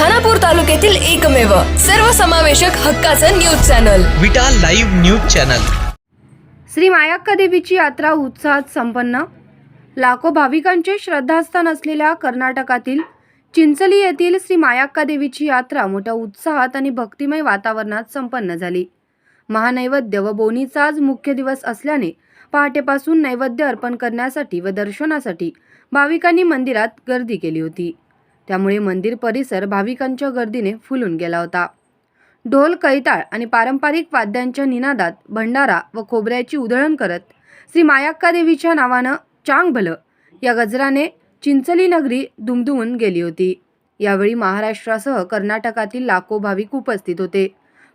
खानापूर तालुक्यातील एकमेव सर्वसमावेशक हक्काचं news channel. Vita live news channel. Shri Mayakka देवीची यात्रा उत्साहात संपन्न. लाखो भाविकांचे श्रद्धास्थान असलेल्या कर्नाटकातील चिंचली येथील श्री मायाक्का देवीची यात्रा मोठ्या उत्साहात आणि भक्तिमय वातावरणात संपन्न झाली. महानैवेद्य व बोनीचा आज मुख्य दिवस असल्याने पहाटेपासून नैवेद्य अर्पण करण्यासाठी व दर्शनासाठी भाविकांनी मंदिरात गर्दी केली होती. त्यामुळे मंदिर परिसर भाविकांच्या गर्दीने फुलून गेला होता. ढोल कैताळ आणि पारंपरिक वाद्यांच्या निनादात भंडारा व खोबऱ्याची उधळण करत श्री मायाक्का देवीच्या नावानं चांग भलं या गजराने चिंचली नगरी दुमदुमून गेली होती. यावेळी महाराष्ट्रासह कर्नाटकातील लाखो भाविक उपस्थित होते.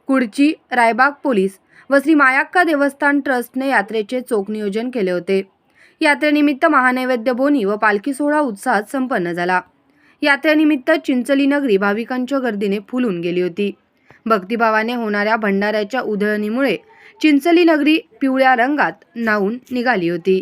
कुडची रायबाग पोलीस व श्री मायाक्का देवस्थान ट्रस्टने यात्रेचे चोख नियोजन केले होते. यात्रेनिमित्त महानैवेद्य बोनी व पालखी सोहळा उत्साहात संपन्न झाला. यात्रेनिमित्त चिंचली नगरी भाविकांच्या गर्दीने फुलून गेली होती. भक्तिभावाने होणाऱ्या भंडाऱ्याच्या उधळणीमुळे चिंचली नगरी पिवळ्या रंगात नावून निघाली होती.